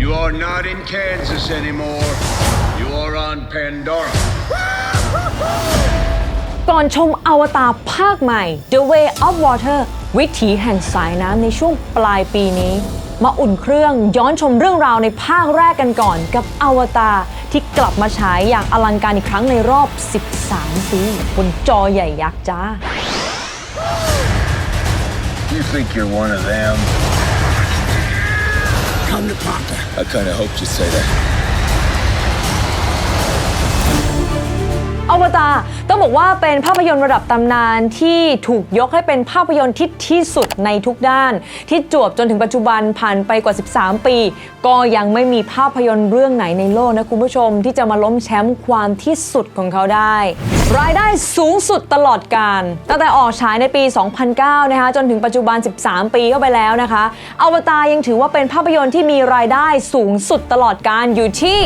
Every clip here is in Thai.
You are not in Kansas anymore. You are on Pandora. ก่อนชมอวตารภาคใหม่ The Way of Water วิถีแห่งสายน้ำในช่วงปลายปีนี้ มาอุ่นเครื่องย้อนชมเรื่องราวในภาคแรกกันก่อนกับอวตารที่กลับมาฉายอย่างอลังการอีกครั้งในรอบ 13 ปีบนจอใหญ่ยักษ์จ้า You think you're one of them? I. I kinda hoped you'd say that. อวตารต้องบอกว่าเป็นภาพยนตร์ระดับตำนานที่ถูกยกให้เป็นภาพยนตร์ที่ที่สุดในทุกด้าน ที่จวบจนถึงปัจจุบันผ่านไปกว่า 13 ปี ก็ยังไม่มีภาพยนตร์เรื่องไหนในโลกนะคุณผู้ชม ที่จะมาล้มแชมป์ความที่สุดของเขาได้ รายได้สูงสุดตลอดการ ตั้งแต่ออกฉายในปี 2009 นะคะจนถึงปัจจุบัน 13 ปีเข้าไปแล้วนะคะอวตารยังถือว่าเป็นภาพยนตร์ที่มีรายได้สูงสุดตลอดการอยู่ที่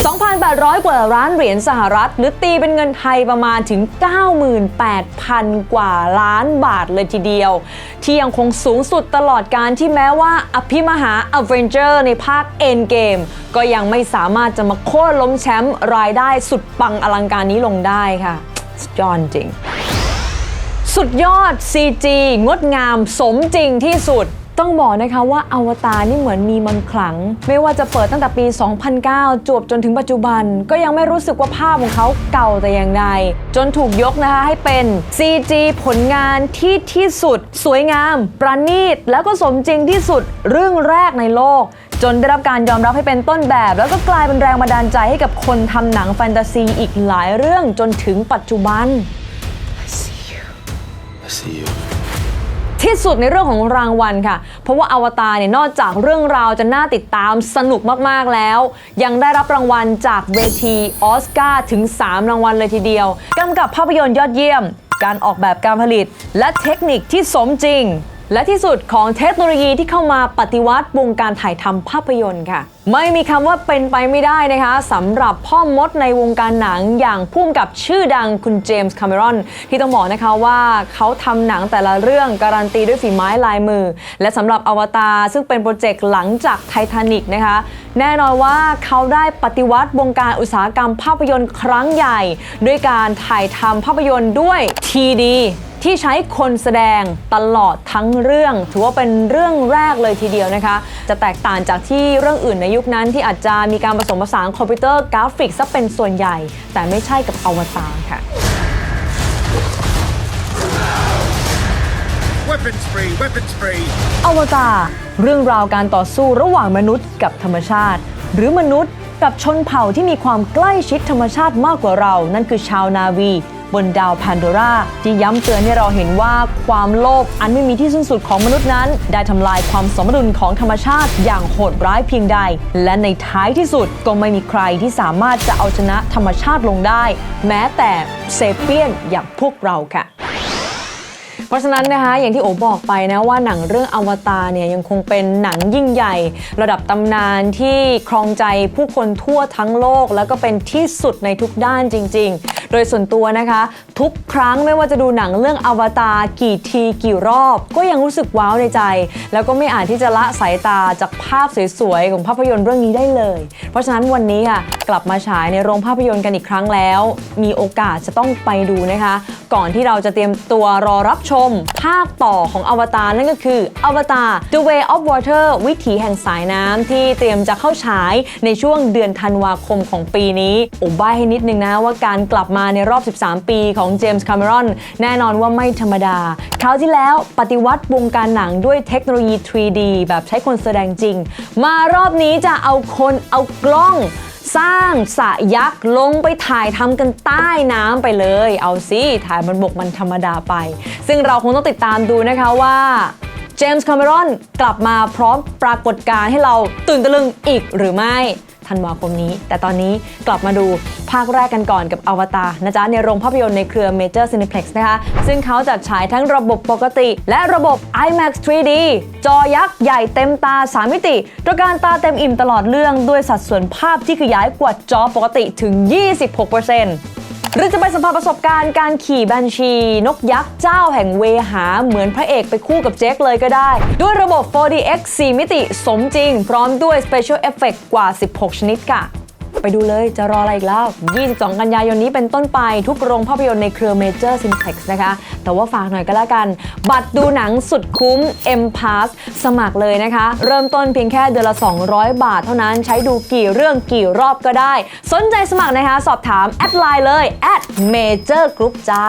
2,800 กว่าล้านเหรียญสหรัฐ หรือตีเป็นเงินไทยประมาณถึง 98,000 กว่าล้านบาทเลยทีเดียว ที่ยังคงสูงสุดตลอดการที่แม้ว่าอภิมหา a v e n g e r ในภาค Endgame ก็ยังไม่สามารถจะมาโค่นล้มแชมป์รายได้สุดปังอลังการนี้ลงได้ค่ะสุดยอดจริง สุดยอด CG งดงามสมจริงที่สุด ต้องบอกนะคะว่าอวตารนี่เหมือนมีมนต์ขลัง ไม่ว่าจะเปิดตั้งแต่ปี 2009 จวบจนถึงปัจจุบัน ก็ยังไม่รู้สึกว่าภาพของเขาเก่าแต่อย่างใด จนถูกยกนะคะให้เป็น CG ผลงานที่ที่สุด สวยงาม ประณีต แล้วก็สมจริงที่สุดเรื่องแรกในโลก จนได้รับการยอมรับให้เป็นต้นแบบ แล้วก็กลายเป็นแรงบันดาลใจให้กับคนทำหนังแฟนตาซีอีกหลายเรื่องจนถึงปัจจุบัน I see you. ที่สุดในเรื่องของรางวัลค่ะ เพราะว่าอวตารเนี่ยนอกจากเรื่องราวจะน่าติดตามสนุกมากๆแล้ว ยังได้รับรางวัลจากเวทีออสการ์ถึง 3 รางวัลเลยทีเดียวกำกับภาพยนตร์ยอดเยี่ยม การออกแบบการผลิต และเทคนิคที่สมจริง และที่สุดของเทคโนโลยีที่เข้ามาปฏิวัติวงการถ่ายทำภาพยนตร์ค่ะ ไม่มีคำว่าเป็นไปไม่ได้นะคะสำหรับพ่อมดในวงการหนังอย่างพุ่มกับชื่อดังคุณเจมส์คาเมรอนที่ต้องบอกนะคะว่าเขาทำหนังแต่ละเรื่องการันตีด้วยฝีไม้ลายมือ และสำหรับอวตารซึ่งเป็นโปรเจกต์หลังจากไททานิกนะคะ แน่นอนว่าเขาได้ปฏิวัติวงการอุตสาหกรรมภาพยนตร์ครั้งใหญ่ ด้วยการถ่ายทำภาพยนตร์ด้วยทีดี ที่ใช้คนแสดงตลอดทั้งเรื่อง ถือว่าเป็นเรื่องแรกเลยทีเดียวนะคะ จะแตกต่างจากที่เรื่องอื่นในยุคนั้นที่อาจจะมีการผสมผสานคอมพิวเตอร์กราฟิกซะเป็นส่วนใหญ่ แต่ไม่ใช่กับอวตารค่ะ Weapons free, weapons free. อวตารเรื่องราวการต่อสู้ระหว่างมนุษย์กับธรรมชาติ หรือมนุษย์กับชนเผ่าที่มีความใกล้ชิดธรรมชาติมากกว่าเรา นั่นคือชาวนาวี บนดาวแพนโดราที่ย้ำเตือนให้เราเห็นว่าความโลภอันไม่มีที่สิ้นสุดของมนุษย์นั้น ได้ทำลายความสมดุลของธรรมชาติอย่างโหดร้ายเพียงใด และในท้ายที่สุดก็ไม่มีใครที่สามารถจะเอาชนะธรรมชาติลงได้ แม้แต่เซเปียนอย่างพวกเราค่ะ เพราะฉะนั้นนะคะอย่างที่โอบอกไปนะว่าหนังเรื่องอวตารเนี่ยยังคงเป็นหนังยิ่งใหญ่ ระดับตำนานที่ครองใจผู้คนทั่วทั้งโลก แล้วก็เป็นที่สุดในทุกด้านจริง ๆ โดยส่วนตัวนะคะทุกครั้งไม่ว่าจะดูหนังเรื่องอวตารกี่ทีกี่รอบ ก็ยังรู้สึกว้าวในใจ แล้วก็ไม่อาจที่จะละสายตาจากภาพสวยๆของภาพยนตร์เรื่องนี้ได้เลย เพราะฉะนั้นวันนี้ค่ะกลับมาฉายในโรงภาพยนตร์กันอีกครั้งแล้ว มีโอกาสจะต้องไปดูนะคะ ก่อนที่เราจะเตรียมตัวรอรับชม ภาคต่อของอวตารนั่นก็คืออวตาร The Way of Water วิถีแห่งสายน้ำที่เตรียมจะเข้าฉายในช่วงเดือนธันวาคมของปีนี้โอ้ใบให้นิดนึงนะว่าการกลับมาในรอบ 13 ปีของเจมส์คาเมรอนแน่นอนว่าไม่ธรรมดา คราวที่แล้วปฏิวัติวงการหนังด้วยเทคโนโลยี 3D แบบใช้คนแสดงจริง มารอบนี้จะเอาคนเอากล้องสร้างสะยักษ์ลงไปถ่ายทำกันใต้น้ำไปเลย เอาสิถ่ายบนบกมันธรรมดาไป ซึ่งเราคงต้องติดตามดูนะคะว่า เจมส์คาเมรอนกลับมาพร้อมปรากฏการณ์ให้เราตื่นตะลึงอีกหรือไม่ธันวาคมนี้ แต่ตอนนี้กลับมาดูภาคแรกกันก่อนกับอวตารนะจ๊ะ ในโรงภาพยนตร์ในเครือ Major Cineplex นะคะ ซึ่งเขาจัดฉายทั้งระบบปกติ และระบบ IMAX 3D จอยักษ์ใหญ่เต็มตา 3 มิติตระการตาเต็มอิ่มตลอดเรื่องด้วยสัดส่วนภาพที่ขยายกว่าจอปกติถึง 26% หรือจะไปสัมผัสประสบการณ์การขี่บัญชี นกยักษ์เจ้าแห่งเวหาเหมือนพระเอกไปคู่กับเจคเลยก็ได้ ด้วยระบบ 4DX 4 มิติสมจริง พร้อมด้วย Special Effect กว่า 16 ชนิดค่ะ ไปดูเลยจะรออะไรอีกแล้ว 22 กันยายนนี้เป็นต้นไปทุกโรงภาพยนตร์ในเครือ Major Cineplex นะคะ แต่ว่าฝากหน่อยก็แล้วกัน บัตรดูหนังสุดคุ้ม M Pass สมัครเลยนะคะ เริ่มต้นเพียงแค่เดือนละ 200 บาทเท่านั้นใช้ดูกี่เรื่องกี่รอบก็ได้ สนใจสมัครนะคะ สอบถามแอดไลน์เลย at Major Group จ้า